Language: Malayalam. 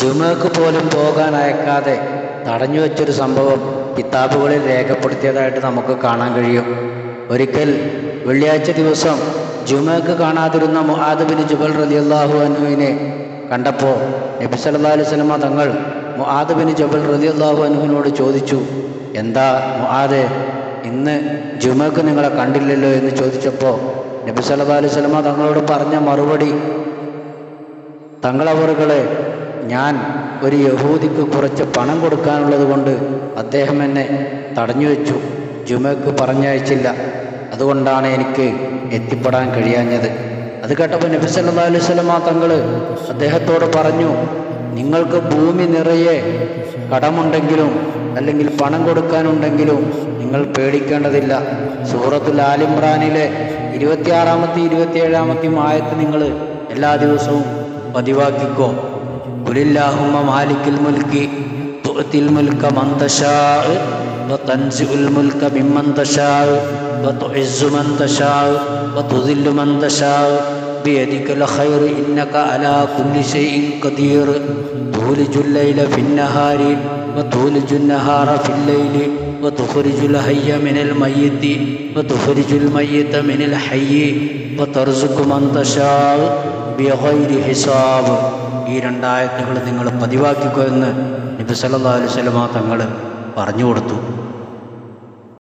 ജുമക്ക് പോലും പോകാൻ അയക്കാതെ തടഞ്ഞു വെച്ചൊരു സംഭവം കിതാബുകളിൽ രേഖപ്പെടുത്തിയതായിട്ട് നമുക്ക് കാണാൻ കഴിയും. ഒരിക്കൽ വെള്ളിയാഴ്ച ദിവസം ജുമക്ക് കാണാതിരുന്ന മുആദുബിന് ജബൽ റളിയല്ലാഹു അനുവിനെ കണ്ടപ്പോൾ നബി സല്ലാ അലൈഹി സ്വലമ തങ്ങൾ ജുബൽ ജബൽ റളിയല്ലാഹു അനുവിനോട് ചോദിച്ചു എന്താ മുഹാദെ ഇന്ന് ജുമക്ക് നിങ്ങളെ കണ്ടില്ലല്ലോ? എന്ന് ചോദിച്ചപ്പോൾ നബി സല്ലല്ലാഹു അലൈഹി വസല്ലമ തങ്ങളോട് പറഞ്ഞ മറുപടി തങ്ങളവറുകളെ ഞാൻ ഒരു യഹൂദിക്ക് കുറച്ച് പണം കൊടുക്കാനുള്ളത് കൊണ്ട് അദ്ദേഹം എന്നെ തടഞ്ഞു വെച്ചു. ജുമയ്ക്ക് പറഞ്ഞയച്ചില്ല. അതുകൊണ്ടാണ് എനിക്ക് എത്തിപ്പെടാൻ കഴിയാഞ്ഞത്. അത് കേട്ടപ്പോൾ നബി സല്ലല്ലാഹു അലൈഹി വസല്ലമ തങ്ങൾ അദ്ദേഹത്തോട് പറഞ്ഞു നിങ്ങൾക്ക് ഭൂമി നിറയെ കടമുണ്ടെങ്കിലും അല്ലെങ്കിൽ പണം കൊടുക്കാനുണ്ടെങ്കിലും നിങ്ങൾ പേടിക്കേണ്ടതില്ല. സൂറത്തുൽ ആലിമ്രാനിലെ ഇരുപത്തിയാറാമത്തെ ഇരുപത്തിയേഴാമത്തെയും ആയത്ത് നിങ്ങൾ എല്ലാ ദിവസവും പതിവാക്കിക്കോ. കുലില്ലാഹുമ്മ മാലിക്കിൽ മുൽക്കി തുഅത്തിൽ മുൽക്ക മിമ്മൻ തശാഅ് വതുഇസ്സു മൻ തശാഅ് വതുദില്ലു മൻ തശാഅ് بيدك الخير إنك على كل شيء قدير تولج الليل في النهار وتولج النهار في الليل وتخرج الحي من الميت وتخرج الميت من الحي وترزق من تشاء بغير حساب ഈ രണ്ടായത്തുകൾ നിങ്ങൾ പതിവാക്കിക്കോ എന്ന് നബി സല്ലല്ലാഹു അലൈഹി വസല്ലമ തങ്ങൾ പറഞ്ഞു കൊടുത്തു